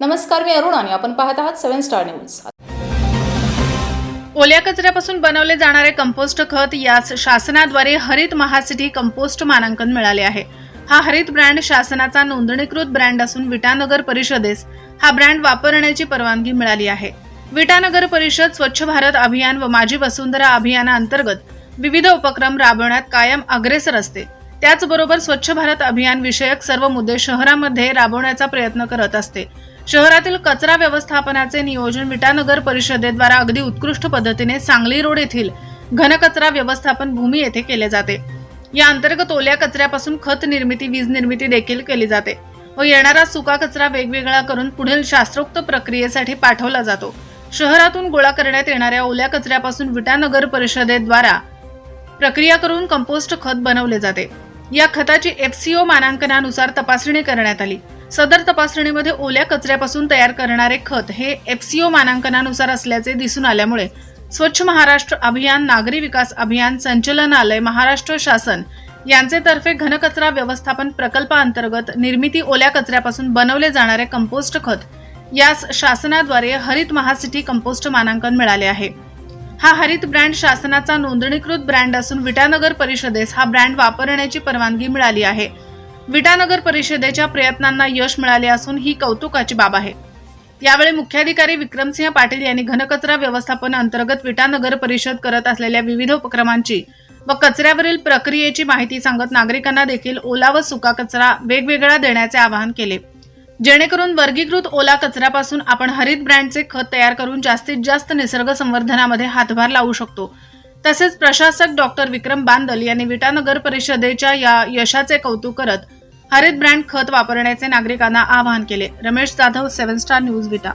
नमस्कार मी अरुण आणि आपण पाहत आहात सेव्हन स्टार न्यूज. ओल्या कचऱ्यापासून बनवले जाणारे कंपोस्ट खत यास शासनाद्वारे हरित महासिटी कंपोस्ट मानांकन मिळाले आहे. हा हरित ब्रँड शासनाचा नोंदणीकृत ब्रँड असून विटानगर परिषदेस हा ब्रँड वापरण्याची परवानगी मिळाली आहे. विटानगर परिषद स्वच्छ भारत अभियान व माझी वसुंधरा अभियानाअंतर्गत विविध उपक्रम राबवण्यात कायम अग्रेसर असते. त्याचबरोबर स्वच्छ भारत अभियान विषयक सर्व मुद्दे शहरामध्ये राबवण्याचा प्रयत्न करत असते. शहरातील कचरा व्यवस्थापनाचे नियोजन विटानगर परिषदेद्वारा अगदी उत्कृष्ट पद्धतीने सांगली रोड येथील घनकचरा व्यवस्थापन भूमी येथे केले जाते. या अंतर्गत ओल्या कचऱ्यापासून खत निर्मिती वीज निर्मिती देखील केली जाते व येणारा सुका कचरा वेगवेगळा करून पुढील शास्त्रोक्त प्रक्रियेसाठी पाठवला जातो. शहरातून गोळा करण्यात येणाऱ्या ओल्या कचऱ्यापासून विटानगर परिषदेद्वारा प्रक्रिया करून कंपोस्ट खत बनवले जाते. या खताची एफसीओ मानांकनानुसार तपासणी करण्यात आली. सदर तपासणीमध्ये ओल्या कचऱ्यापासून तयार करणारे खत हे एफसीओ मानांकनानुसार असल्याचे दिसून आल्यामुळे स्वच्छ महाराष्ट्र अभियान नागरी विकास अभियान संचलनालय महाराष्ट्र शासन यांचे तर्फे घनकचरा व्यवस्थापन प्रकल्पाअंतर्गत निर्मिती ओल्या कचऱ्यापासून बनवले जाणारे कंपोस्ट खत यास शासनाद्वारे हरित महासिटी कंपोस्ट मानांकन मिळाले आहे. हा हरित ब्रँड शासनाचा नोंदणीकृत ब्रँड असून विटानगर परिषदेस हा ब्रँड वापरण्याची परवानगी मिळाली आहे. विटानगर परिषदेच्या प्रयत्नांना यश मिळाले असून ही कौतुकाची बाब आहे. यावेळी मुख्याधिकारी विक्रमसिंह पाटील यांनी घनकचरा व्यवस्थापन अंतर्गत विटानगर परिषद करत असलेल्या विविध उपक्रमांची व कचऱ्यावरील प्रक्रियेची माहिती सांगत नागरिकांना देखील ओला व सुका कचरा वेगवेगळा देण्याचे आवाहन केले. जेणेकरून वर्गीकृत ओला कचऱ्यापासून आपण हरित ब्रँडचे खत तयार करून जास्तीत जास्त निसर्ग संवर्धनामध्ये हातभार लावू शकतो. तसेच प्रशासक डॉक्टर विक्रम बांदल यांनी विटानगर परिषदेच्या या यशाचे कौतुक करत हरित ब्रँड खत वापरण्याचे नागरिकांना आवाहन केले. Ramesh Jadhav seven star news Vita.